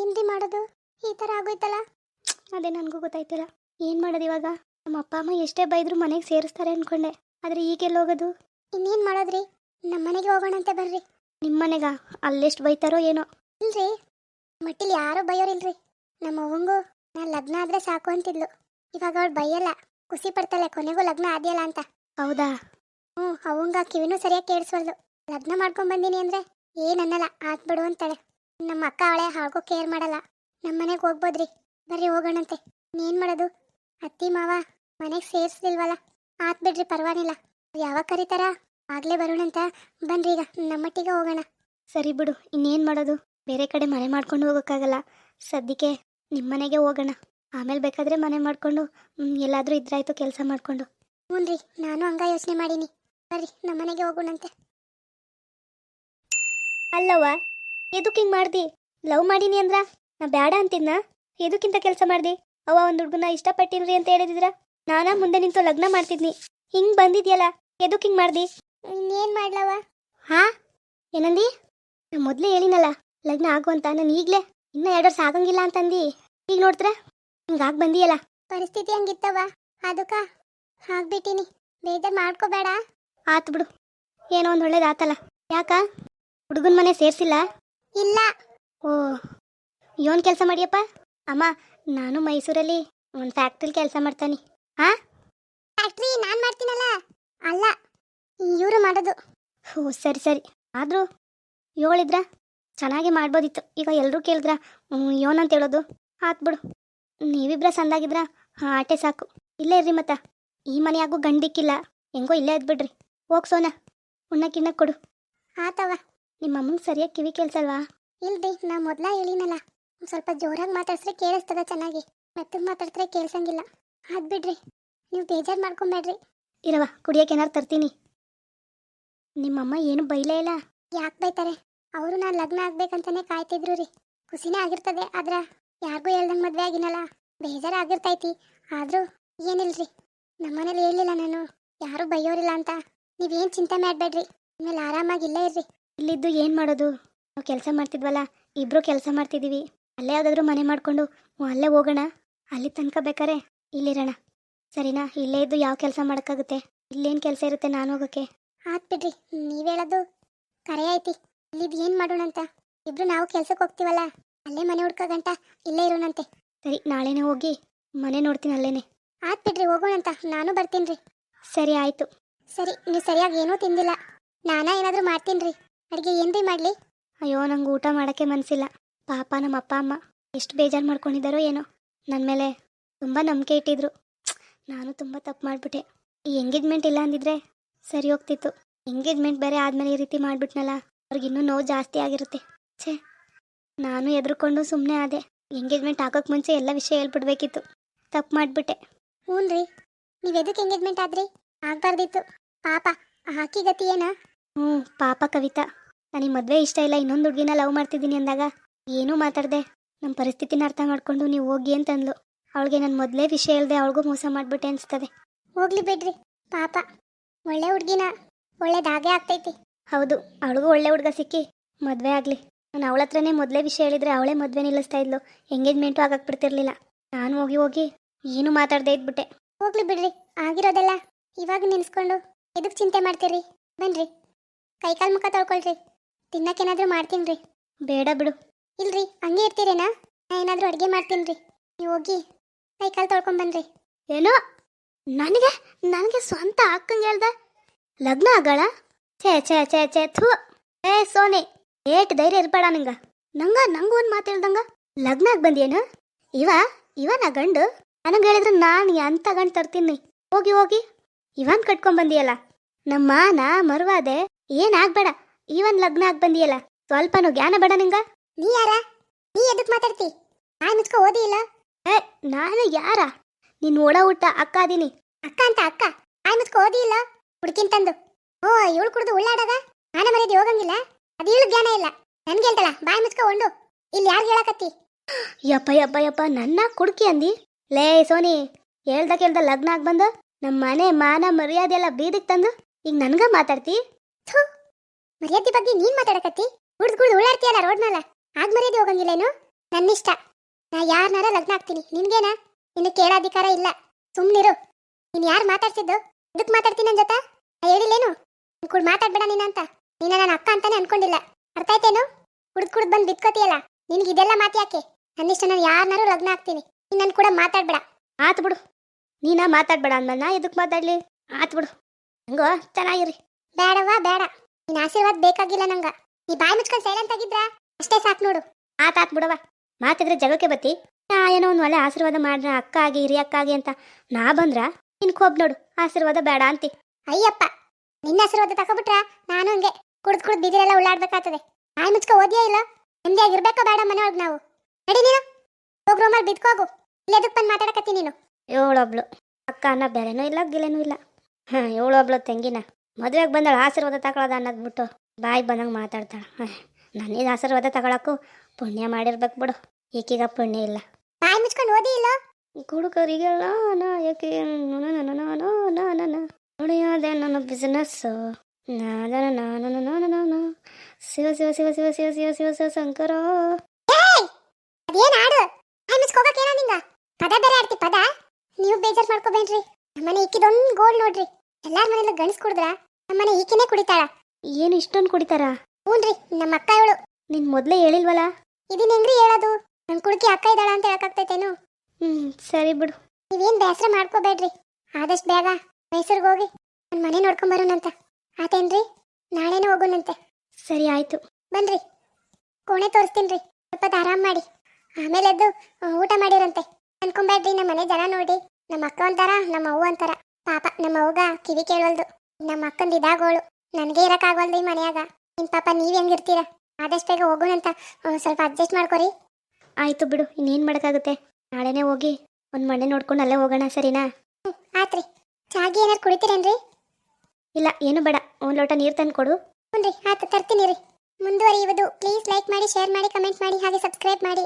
ಏನ್ರಿ ಮಾಡೋದು ಈ ಥರ ಆಗೋಯ್ತಲ್ಲ? ಅದೇ ನನಗೂ ಗೊತ್ತಾಯ್ತಿಲ್ಲ. ಏನು ಮಾಡೋದು ಇವಾಗ? ನಮ್ಮ ಅಪ್ಪ, ಅಮ್ಮ ಎಷ್ಟೇ ಬೈದ್ರು ಮನೆಗೆ ಸೇರಿಸ್ತಾರೆ ಅನ್ಕೊಂಡೆ. ಆದರೆ ಈಗೆಲ್ಲ ಹೋಗೋದು? ಇನ್ನೇನು ಮಾಡೋದ್ರಿ? ನಮ್ಮ ಮನೆಗೆ ಹೋಗೋಣ ಅಂತ ಬರ್ರಿ. ನಿಮ್ಮ ಮನೆಗ? ಅಲ್ಲೆಷ್ಟು ಬೈತಾರೋ ಏನೋ? ಇಲ್ರಿ. ಮಟ್ಟಿಲಿ ಯಾರೂ ಬೈಯೋರಿಲ್ರಿ. ನಮ್ಮ ಅವಂಗು ನಾನು ಲಗ್ನ ಆದ್ರೆ ಸಾಕು ಅಂತಿದ್ಲು. ಇವಾಗ ಅವಳು ಬೈಯಲ್ಲ. ಖುಷಿ ಪಡ್ತಾಳೆ. ಕೊನೆಗೂ ಲಗ್ನ ಆದ್ಯಲ್ಲ ಅಂತ. ಹೌದಾ? ಹ್ಞೂ ಅವಂಗ ಕಿವಿನೂ ಸರಿಯಾಗಿ ಕೇಳಿಸ್ವಲ್ದು. ಲಗ್ನ ಮಾಡ್ಕೊಂಡ್ ಬಂದೀನಿ ಅಂದ್ರೆ ಏನನ್ನಲ್ಲ ಆತ್ಬಿಡು ಅಂತಾಳೆ. ನಮ್ಮ ಅಕ್ಕ ಅವಳೆ ಹಾಗೋ ಕೇರ್ ಮಾಡಲ್ಲ. ನಮ್ಮ ಮನೆಗೆ ಹೋಗ್ಬೋದ್ರಿ. ಬರ್ರಿ ಹೋಗೋಣಂತೆ. ನೀನ್ ಮಾಡೋದು? ಅತ್ತಿ, ಮಾವ ಮನೆಗೆ ಸೇರಿಸ್ಲಿಲ್ವಲ್ಲ? ಆತ್ ಬಿಡ್ರಿ, ಪರವಾಗಿಲ್ಲ. ಯಾವಾಗ ಕರೀತಾರ? ಆಗ್ಲೇ ಬರೋಣಂತ. ಬನ್ರಿ ಈಗ, ನಮ್ಮಟ್ಟಿಗೆ ಹೋಗೋಣ. ಸರಿ ಬಿಡು, ಇನ್ನೇನು ಮಾಡೋದು? ಬೇರೆ ಕಡೆ ಮನೆ ಮಾಡ್ಕೊಂಡು ಹೋಗೋಕ್ಕಾಗಲ್ಲ. ಸದ್ಯಕ್ಕೆ ನಿಮ್ಮ ಮನೆಗೆ ಹೋಗೋಣ. ಆಮೇಲೆ ಬೇಕಾದ್ರೆ ಮನೆ ಮಾಡ್ಕೊಂಡು ಎಲ್ಲಾದರೂ ಇದ್ರಾಯ್ತು ಕೆಲಸ ಮಾಡ್ಕೊಂಡು. ಹ್ಞೂ ನಾನು ಹಂಗ ಯೋಚನೆ ಮಾಡೀನಿ. ಬರ್ರಿ ನಮ್ಮ ಮನೆಗೆ ಹೋಗೋಣಂತೆ. ಅಲ್ಲವ್ವ ಎದಕ್ಕೆ ಹಿಂಗೆ ಮಾಡ್ದಿ? ಲವ್ ಮಾಡೀನಿ ಅಂದ್ರ ನಾ ಬೇಡ ಅಂತಿದ್ನ. ಎದಕ್ಕಿಂತ ಕೆಲಸ ಮಾಡ್ದಿ? ಅವ ಒಂದು ಹುಡುಗನ ಇಷ್ಟಪಟ್ಟಿನ್ರಿ ಅಂತ ಹೇಳಿದ್ರ ನಾನಾ ಮುಂದೆ ನಿಂತು ಲಗ್ನ ಮಾಡ್ತಿದ್ನಿ. ಹಿಂಗ್ ಬಂದಿದ್ಯಲ್ಲ ಎದಕ್ಕೆ ಹಿಂಗೆ ಮಾಡ್ದಿ? ಇನ್ನೇನು ಮಾಡ್ಲವ ಹಾ? ಏನಂದಿ? ನಾ ಮೊದಲೇ ಹೇಳಿನಲ್ಲ ಲಗ್ನ ಆಗು ಅಂತ. ನಾನು ಈಗಲೇ ಇನ್ನ ಎರಡು ವರ್ಷ ಆಗಂಗಿಲ್ಲ ಅಂತಂದು. ಈಗ ನೋಡ್ತ್ರ ಹಿಂಗಾಗ್ ಬಂದಿಯಲ್ಲ. ಪರಿಸ್ಥಿತಿ ಹಂಗಿತ್ತವ ಅದಕ್ಕ ಆಗ್ಬಿಟ್ಟಿನಿ. ಬೇಜಾರ್ ಮಾಡ್ಕೋಬೇಡ. ಆತ್ ಬಿಡು. ಏನೋ ಒಂದ್ ಒಳ್ಳೇದಾತಲ್ಲ ಯಾಕ? ಹುಡುಗನ ಮನೆ ಸೇರ್ಸಿಲ್ಲ? ಇಲ್ಲ. ಓ ಯೋನ್ ಕೆಲಸ ಮಾಡಿಯಪ್ಪ? ಅಮ್ಮ ನಾನು ಮೈಸೂರಲ್ಲಿ ಒಂದು ಫ್ಯಾಕ್ಟ್ರಿಲಿ ಕೆಲಸ ಮಾಡ್ತಾನೆ. ಹಾ ಫ್ಯಾಕ್ಟ್ರಿ ನಾನು ಮಾಡ್ತೀನಲ್ಲ? ಅಲ್ಲ ಇವರು ಮಾಡೋದು. ಓ ಸರಿ ಸರಿ. ಆದರೂ ಏಳಿದ್ರ ಚೆನ್ನಾಗಿ ಮಾಡ್ಬೋದಿತ್ತು. ಈಗ ಎಲ್ಲರೂ ಕೇಳಿದ್ರ ಏನಂತ ಹೇಳೋದು. ಆತ್ ಬಿಡು. ನೀವಿಬ್ರ ಸಂದಾಗಿದ್ರ ಹಾಂ ಆಟೆ ಸಾಕು. ಇಲ್ಲೇ ಇರ್ರಿ ಮತ್ತ. ಈ ಮನೆಯಾಗೂ ಗಂಡಿಕ್ಕಿಲ್ಲ. ಹೆಂಗೋ ಇಲ್ಲೇ ಬಿಡ್ರಿ ಹೋಗ್ ಸೋನ. ಉಣ್ಣಕ್ಕಿಣ್ಣಕ್ಕೆ ಕೊಡು. ಆತವ ನಿಮ್ಮ ಅಮ್ಮಂಗೆ ಸರಿಯಾಗಿ ಕಿವಿ ಕೇಳ್ಸಲ್ವಾ? ಇಲ್ರಿ ನಾ ಮೊದ್ಲ ಹೇಳಿನಲ್ಲ ಸ್ವಲ್ಪ ಜೋರಾಗಿ ಮಾತಾಡ್ಸ್ರೆ ಕೇಳಿಸ್ತದ ಚೆನ್ನಾಗಿ. ಮೆತ್ತಗೆ ಮಾತಾಡ್ತಾರೆ ಕೇಳ್ಸಂಗಿಲ್ಲ. ಅದ್ ಬಿಡ್ರಿ ನೀವು ಬೇಜಾರು ಮಾಡ್ಕೊಂಬೇಡ್ರಿ. ಇರವ ಕುಡಿಯಕ್ಕೆ ಏನಾರು ತರ್ತೀನಿ. ನಿಮ್ಮಮ್ಮ ಏನು ಬೈಲೇ ಇಲ್ಲ. ಯಾಕೆ ಬೈತಾರೆ? ಅವರು ನಾನು ಲಗ್ನ ಆಗ್ಬೇಕಂತಾನೆ ಕಾಯ್ತಿದ್ರು ರೀ. ಖುಷಿನೇ ಆಗಿರ್ತದೆ ಆದ್ರ ಯಾರಿಗೂ ಹೇಳ್ದಂಗೆ ಮದುವೆ ಆಗಿನಲ್ಲ. ಬೇಜಾರು ಆಗಿರ್ತೈತಿ. ಆದ್ರೂ ಏನಿಲ್ರಿ ನಮ್ಮನೇಲಿ ಹೇಳಿಲ್ಲ ನಾನು. ಯಾರೂ ಬೈಯೋರಿಲ್ಲ ಅಂತ. ನೀವೇನು ಚಿಂತೆ ಮಾಡಬೇಡ್ರಿ. ಆಮೇಲೆ ಆರಾಮಾಗಿ ಇಲ್ಲೇ ಇರ್ರಿ. ಇಲ್ಲಿದ್ದು ಏನು ಮಾಡೋದು? ನಾವು ಕೆಲಸ ಮಾಡ್ತಿದ್ವಲ್ಲ ಇಬ್ಬರು ಕೆಲಸ ಮಾಡ್ತಿದ್ದೀವಿ ಅಲ್ಲೇ ಯಾವುದಾದ್ರೂ ಮನೆ ಮಾಡಿಕೊಂಡು ಅಲ್ಲೇ ಹೋಗೋಣ. ಅಲ್ಲಿ ತನಕ ಬೇಕಾರೆ ಇಲ್ಲಿರೋಣ. ಸರಿನಾ? ಇಲ್ಲೇ ಇದ್ದು ಯಾವ ಕೆಲಸ ಮಾಡೋಕ್ಕಾಗುತ್ತೆ? ಇಲ್ಲೇನು ಕೆಲಸ ಇರುತ್ತೆ ನಾನು ಹೋಗೋಕ್ಕೆ ಆತ್ ಬಿಡ್ರಿ ನೀವು ಹೇಳೋದು ಕರೆ ಐತಿ ಇಲ್ಲಿದ್ದು ಏನು ಮಾಡೋಣ ಅಂತ ಇಬ್ರು ನಾವು ಕೆಲ್ಸಕ್ಕೆ ಹೋಗ್ತೀವಲ್ಲ ಅಲ್ಲೇ ಮನೆ ಹುಡ್ಕೋಗಂಟ ಇಲ್ಲೇ ಇರೋಣಂತೆ. ಸರಿ ನಾಳೆನೇ ಹೋಗಿ ಮನೆ ನೋಡ್ತೀನಿ ಅಲ್ಲೇನೆ. ಆತ್ ಬಿಡ್ರಿ ಹೋಗೋಣಂತ ನಾನು ಬರ್ತೀನಿ ರೀ. ಸರಿ ಆಯಿತು. ಸರಿ ನೀವು ಸರಿಯಾಗಿ ಏನೂ ತಿಂದಿಲ್ಲ. ನಾನಾ ಏನಾದರೂ ಮಾಡ್ತೀನಿ ರೀ. ಅಡುಗೆ ಏನ್ರಿ ಮಾಡಲಿ? ಅಯ್ಯೋ ನಂಗೆ ಊಟ ಮಾಡೋಕ್ಕೆ ಮನಸ್ಸಿಲ್ಲ ಪಾಪ ನಮ್ಮ ಅಪ್ಪ ಅಮ್ಮ ಎಷ್ಟು ಬೇಜಾರು ಮಾಡ್ಕೊಂಡಿದ್ದಾರೋ ಏನೋ. ನನ್ನ ಮೇಲೆ ತುಂಬ ನಂಬಿಕೆ ಇಟ್ಟಿದ್ರು. ನಾನು ತುಂಬ ತಪ್ಪು ಮಾಡಿಬಿಟ್ಟೆ. ಈ ಎಂಗೇಜ್ಮೆಂಟ್ ಇಲ್ಲ ಅಂದಿದ್ರೆ ಸರಿ ಹೋಗ್ತಿತ್ತು. ಎಂಗೇಜ್ಮೆಂಟ್ ಬೇರೆ ಆದಮೇಲೆ ಈ ರೀತಿ ಮಾಡಿಬಿಟ್ನಲ್ಲ ಅವ್ರಿಗಿನ್ನೂ ನೋವು ಜಾಸ್ತಿ ಆಗಿರುತ್ತೆ. ಛೇ ನಾನು ಎದ್ರುಕೊಂಡು ಸುಮ್ಮನೆ ಆದೆ. ಎಂಗೇಜ್ಮೆಂಟ್ ಹಾಕೋಕೆ ಮುಂಚೆ ಎಲ್ಲ ವಿಷಯ ಹೇಳ್ಬಿಡ್ಬೇಕಿತ್ತು. ತಪ್ಪು ಮಾಡಿಬಿಟ್ಟೆ. ಹ್ಞೂ ರೀ ನೀವು ಎದಕ್ಕೆ ಎಂಗೇಜ್ಮೆಂಟ್ ಆದ್ರಿ? ಆಗಬಾರ್ದಿತ್ತು. ಪಾಪ ಹಾಕಿ ಗತಿ ಏನ? ಹ್ಞೂ ಪಾಪ ಕವಿತಾ. ನನಗೆ ಮದುವೆ ಇಷ್ಟ ಇಲ್ಲ ಇನ್ನೊಂದು ಹುಡುಗಿನ ಲವ್ ಮಾಡ್ತಿದ್ದೀನಿ ಅಂದಾಗ ಏನೂ ಮಾತಾಡ್ದೆ. ನಮ್ಮ ಪರಿಸ್ಥಿತಿನ ಅರ್ಥ ಮಾಡ್ಕೊಂಡು ನೀವು ಹೋಗಿ ಅಂತ ಅಂತಂದ್ಲು. ಅವಳಿಗೆ ನಾನು ಮೊದಲೇ ವಿಷಯ ಹೇಳ್ದೆ ಅವಳಿಗೂ ಮೋಸ ಮಾಡಿಬಿಟ್ಟೆ ಅನಿಸ್ತದೆ. ಹೋಗ್ಲಿ ಬಿಡ್ರಿ ಪಾಪ. ಒಳ್ಳೆ ಹುಡುಗಿನ ಒಳ್ಳೇದಾಗೆ ಆಗ್ತೈತಿ. ಹೌದು ಅವಳಿಗೂ ಒಳ್ಳೆ ಹುಡುಗ ಸಿಕ್ಕಿ ಮದುವೆ ಆಗಲಿ. ನಾನು ಅವಳ ಹತ್ರನೇ ಮೊದಲೇ ವಿಷಯ ಹೇಳಿದ್ರೆ ಅವಳೇ ಮದುವೆ ನಿಲ್ಲಿಸ್ತಾ ಇದ್ಲು. ಎಂಗೇಜ್ಮೆಂಟು ಆಗಕ್ಕೆ ಬಿಡ್ತಿರ್ಲಿಲ್ಲ. ನಾನು ಹೋಗಿ ಹೋಗಿ ಏನು ಮಾತಾಡದೆ ಇದ್ಬಿಟ್ಟೆ. ಹೋಗ್ಲಿ ಬಿಡ್ರಿ ಆಗಿರೋದೆಲ್ಲ ಇವಾಗ ನೆನೆಸ್ಕೊಂಡು ಎದಕ್ಕೆ ಚಿಂತೆ ಮಾಡ್ತೀರಿ? ಬನ್ರಿ. ಕೈಕಾಲು ಮುಖ ತೊಳ್ಕೊಳ್ರಿ. ತಿನ್ನಕ್ಕೇನಾದ್ರೂ ಮಾಡ್ತೀನಿ ರೀ ಬೇಡ ಬಿಡು. ಇಲ್ರಿ, ಹಂಗೆ ಇರ್ತೀರೇನಾ? ನಾ ಏನಾದರೂ ಅಡುಗೆ ಮಾಡ್ತೀನಿ ರೀ ನೀವು ಹೋಗಿ ಕೈಕಾಲು ತೊಳ್ಕೊಂಬನ್ರಿ ಏನೋ? ನನಗೆ? ನನಗೆ ಸ್ವಂತ ಅಕ್ಕಂಗೆ ಹೇಳ್ದೆ. ಲಗ್ನ ಆಗಳ ಛೇ ಛೇ ಛೇ ಛೇ, ಥೂ. ಏ, ಸೋನಿ, ಏಟ್ ಧೈರ್ಯ ಇರ್ಬೇಡ ನಂಗ. ನಂಗ, ನಂಗೂ ಒಂದು ಮಾತು ಹೇಳ್ದಂಗ. ಲಗ್ನ ಆಗಿ ಬಂದೇನು ಇವ ಇವ ನಾ ಗಂಡು. ನನಗೆ ಹೇಳಿದ್ರೆ ನಾನು ಎಂತ ಗಂಡು ತರ್ತೀನಿ? ಹೋಗಿ ಹೋಗಿ. ಇವನ್ ಕಟ್ಕೊಂಡ್ ಬಂದಿಯಲ್ಲ. ನಮ್ಮ ನಾ ಮರುವಾದೆ. ಏನಾಗ್ಬೇಡ. ಈವನ್ ಲಗ್ನ ಆಗಿ ಬಂದಿಯಲ್ಲ ಸ್ವಲ್ಪನೂ ಜ್ಞಾನ ಬೇಡ ನಿಂಗ. ನೀ ಯಾರ? ನೀ ಎದಕ್ ಮಾತಾಡ್ತಿ? ನಾಯಿ ಮುಚ್ಕೊ ಓದಿ ಇಲ್ಲ? ಏ ನಾನು ಯಾರ? ನೀನ್ ಓಡ ಊಟ ಅಕ್ಕ ಅದೀನಿ. ಅಕ್ಕ ಅಂತ ಅಕ್ಕ? ನಾಯಿ ಮುಚ್ಕೊ ಓದಿ ಇಲ್ಲ? ಹುಡ್ಕಿನ್ ತಂದು. ಓ ಇವಳು ಕುಡ್ದು ಉಳ್ಳಾಡದ? ನಾನ ಮರ್ಯಾದೆ ಹೋಗಂಗಿಲ್ಲ? ಅದು ಇಳು ಜ್ಞಾನ ಇಲ್ಲ. ನನ್ಗೆ ಹೇಳ್ತಲ್ಲ ಬಾಯಿ ಮುಚ್ಕೊ ಉಂಡು ಇಲ್ಲಿ ಯಾರು ಹೇಳಕತ್ತಿ? ಯಪ್ಪ ಯಪ್ಪ ಯಪ್ಪ ನನ್ನ ಕುಡ್ಕಿ ಅಂದಿ? ಲೇ ಸೋನಿ ಹೇಳ್ದ ಕೇಳ್ದ ಲಗ್ನ ಆಗಿ ಬಂದು ನಮ್ಮ ಮನೆ ಮಾನ ಮರ್ಯಾದೆ ಎಲ್ಲ ಬೀದಿಗೆ ತಂದು ಈಗ ನನ್ಗ ಮಾತಾಡ್ತಿ? ಮರ್ಯಾದೆ ಬಗ್ಗೆ ನೀನ್ ಮಾತಾಡಕತ್ತಿ? ಕುಡ್ದು ಉಳ್ಳಾಡ್ತೀಯಲ್ಲ ರೋಡ್ ಮೇಲೆ ಆಗ ಮರ್ಯಾದೆ ಹೋಗಂಗಿಲ್ಲೇನು ನನ್ನಿಷ್ಟ. ನಾ ಯಾರನ್ನಾರ ಲಗ್ನ ಆಗ್ತೀನಿ. ನಿನ್ಗೇನ? ನಿನ್ನ ಕೇಳೋ ಅಧಿಕಾರ ಇಲ್ಲ. ಸುಮ್ನಿರು. ನೀನ್ ಯಾರು ಮಾತಾಡ್ಸಿದ್ದು? ಇದಕ್ ಮಾತಾಡ್ತೀನಿ ನನ್ ಜೊತೆ? ನಾ ಹೇಳಿಲ್ಲೇನು? ನಿನ್ ಕೂಡ ಮಾತಾಡ್ಬೇಡ ನೀನಂತ ನೀನ ನನ್ನ ಅಕ್ಕ ಅಂತಾನೆ ಅನ್ಕೊಂಡಿಲ್ಲ. ಅರ್ಥ ಆಯ್ತೇನು ಕುಡ್ದು ಕುಡ್ದು ಬಂದು ಬಿತ್ಕೋತಿಯಲ್ಲ? ನಿನ್ಗೆ ಇದೆಲ್ಲ ಮಾತು ಯಾಕೆ? ನನ್ನಿಷ್ಟ ನಾನು ಯಾರನ್ನಾರು ಲಗ್ನ ಆಗ್ತೀನಿ. ನೀನ್ ನನ್ ಕೂಡ ಮಾತಾಡ್ಬೇಡ. ಆತು ಬಿಡು. ನೀನ ಮಾತಾಡ್ಬೇಡ ಅಂದ್ಮೇಲೆ ನಾ ಎದಕ್ಕೆ ಮಾತಾಡ್ಲಿ? ಆತು ಬಿಡು. ಹಂಗೋ, ಚೆನ್ನಾಗಿರಿ. ಬೇಡವಾ ಬೇಡ. ನಿನ್ ಆಶೀರ್ವಾದ ಬೇಕಾಗಿಲ್ಲ ನಂಗ. ನೀ ಬಾಯಿ ಮುಚ್ಕೊಂಡ್ ಸೈಲೆಂಟ್ ಆಗಿದ್ರ ಅಷ್ಟೇ ಸಾಕು ನೋಡು. ಆತಾತ್ ಬಿಡವ ಮಾತಿದ್ರೆ ಜಗಕ್ಕೆ ಬತ್ತಿ. ನಾ ಏನೋ ಒಂದು ಒಳ್ಳೆ ಆಶೀರ್ವಾದ ಮಾಡ್ರ ಅಕ್ಕ ಆಗಿ ಹಿರಿಯ ಅಕ್ಕ ಆಗಿ ಅಂತ ನಾ ಬಂದ್ರ ನಿನ್ಕೋಬ್ ನೋಡು. ಆಶೀರ್ವಾದ ಬೇಡ ಅಂತಿ. ಅಯ್ಯಪ್ಪ ನಿನ್ನ ಆಶೀರ್ವಾದ ತಕೊಬಿಟ್ರ ನಾನು ಹಂಗೆ ಕುಡ್ದ್ ಕುಡ್ದ್ ಬಿದಿರೆಲ್ಲ ಉಳ್ಳಾಡ್ಬೇಕಾಗ್ತದೆ. ಬಾಯಿ ಮುಚ್ಕೊ ಓದಿಯೇ ಇಲ್ಲ? ನೆಮ್ಮದಿಯಾಗಿರ್ಬೇಕೋ ಬೇಡ ಮನೆಯೊಳಗ್ ನಾವು. ನಡಿ ನೀನು. ಹೋಗ್ ರೂಮಲ್ಲಿ ಬಿದ್ಕೋಗು. ಇಲ್ಲಿ ಎದಕ್ ಬಂದ್ ಮಾತಾಡಕತ್ತಿ ನೀನು? ಏಳೊಬ್ಳು ಅಕ್ಕ ಅನ್ನ ಬೇರೆನೂ ಇಲ್ಲ ಗಿಲೆನೂ ಇಲ್ಲ. ಹಾಂ ಏಳೊಬ್ಳು ತಂಗಿನ. ಮದುವೆಗೆ ಬಂದಳು ಆಶೀರ್ವಾದ ತಗೊಳ್ಳೋದ ಅನ್ನೋದ್ಬಿಟ್ಟು ಬಾಯಿ ಬಂದಂಗೆ ಮಾತಾಡ್ತಾಳೆ ನನಗೆ ಆಶೀರ್ವಾದ ತಗೊಳಕ್ಕೂ ಪುಣ್ಯ ಮಾಡಿರ್ಬೇಕು ಬಿಡು ಈಕೀಗ ಪುಣ್ಯ ಇಲ್ಲ ಬಾಯಿ ಮುಚ್ಕೊಂಡು ಓದಿ ಇಲ್ಲ ಕುಡುಕರಿಗೆಲ್ಲ ನಾಯಕಿ ನೋಡಿಯಾದೆ ನನ್ನ ಬಿಸ್ನೆಸ್ಸು ಶಿವ ಶಿವ ಶಿವ ಶಿವ ಶಿವ ಶಿವ ಶಿವ ಶಿವ ಶಂಕರ ಅದೇನ್ ಹಾಡು ಬಾಯಿ ಮುಚ್ಕೋಗಕ್ಕೇನ ನಿಂಗ ಪದ ಬೇರೆ ಆಡ್ತಿ ಪದ ನೀವು ಬೇಜಾರ್ ಮಾಡ್ಕೋಬೇಡ್ರಿ ನಮ್ಮನೆ ಇಕ್ಕಿದೊಂದು ಗೋಲ್ ನೋಡ್ರಿ ಎಲ್ಲಾರ ಮನೇಲಿ ಗಣಸ್ ಕುಡಿದ್ರ ನಮ್ಮನೆ ಈಕಿನೇ ಕುಡಿತಾಳ. ಏನು ಇಷ್ಟೊಂದು ಕುಡಿತಾರ? ಹ್ಞೂನ್ರಿ ನಮ್ಮ ಅಕ್ಕ ಇವಳು. ನಿನ್ ಮೊದ್ಲೇ ಹೇಳಿಲ್ವಲ್ಲ? ಇದನ್ನ ಹೆಂಗ್ರಿ ಹೇಳೋದು? ನನ್ ಕುಡುಕಿ ಅಕ್ಕ ಇದ್ದಾಳ ಅಂತ ಹೇಳಕ್ಕಾಗ್ತೈತೇನು? ಹ್ಮ್ ಸರಿ ಬಿಡು. ನೀವೇನ್ ಬೇಸರ ಮಾಡ್ಕೋಬೇಡ್ರಿ. ಆದಷ್ಟು ಬೇಗ ಮೈಸೂರಿಗೆ ಹೋಗಿ ನನ್ನ ಮನೆ ನೋಡ್ಕೊಂಡ್ ಬರೋಣಂತ. ಆತೇನ್ರಿ? ನಾಳೆನೇ ಹೋಗೋಣಂತೆ. ಸರಿ ಆಯ್ತು. ಬನ್ರಿ. ಕೋಣೆ ತೋರಿಸ್ತೀನ್ರಿ. ಸ್ವಲ್ಪ ಹೊತ್ತು ಆರಾಮ್ ಮಾಡಿ. ಆಮೇಲೆ ಅದು ಆ, ಊಟ ಮಾಡಿರಂತೆ. ಅನ್ಕೊಂಬೇಡ್ರಿ ನಮ್ಮ ಮನೆ ಜನ ನೋಡಿ. ನಮ್ಮ ಅಕ್ಕ ಒಂಥರ ನಮ್ಮ ಅವ್ವ ಒಂಥರ. ಪಾಪ ನಮ್ಮ ಅವ್ಗ ಕಿವಿ ಕೇಳವಲ್ದು ನಮ್ಮ ಅಕ್ಕಂದು ಇದಾಗೋಳು ನನಗೆ ಇರಕ್ಕಾಗವಲ್ದು ಈ ಮನೆಯಾಗ. ನಿಮ್ಮ ಪಾಪ ನೀವು ಹೆಂಗಿರ್ತೀರ? ಆದಷ್ಟು ಬೇಗ ಹೋಗೋಣಂತ. ಸ್ವಲ್ಪ ಅಡ್ಜಸ್ಟ್ ಮಾಡ್ಕೊರಿ. ಆಯಿತು ಬಿಡು ಇನ್ನೇನು ಮಾಡೋಕ್ಕಾಗುತ್ತೆ? ನಾಳೆನೇ ಹೋಗಿ ಒಂದು ಮನೆ ನೋಡ್ಕೊಂಡು ಅಲ್ಲೇ ಹೋಗೋಣ ಸರಿನಾ? ಹ್ಞೂ ಆತ್ರಿ. ಚಾಗಿ ಏನಾರು ಕುಡಿತೀರೇನ್ರಿ? ಇಲ್ಲ ಏನು ಬೇಡ. ಒಂದು ಲೋಟ ನೀರು ತಂದು ಕೊಡು. ಹ್ಞೂ ರೀ ಆಯ್ತು ತರ್ತೀನಿ ರೀ. ಮುಂದುವರಿಯುವುದು. ಪ್ಲೀಸ್ ಲೈಕ್ ಮಾಡಿ ಶೇರ್ ಮಾಡಿ ಕಮೆಂಟ್ ಮಾಡಿ ಹಾಗೆ ಸಬ್ಸ್ಕ್ರೈಬ್ ಮಾಡಿ.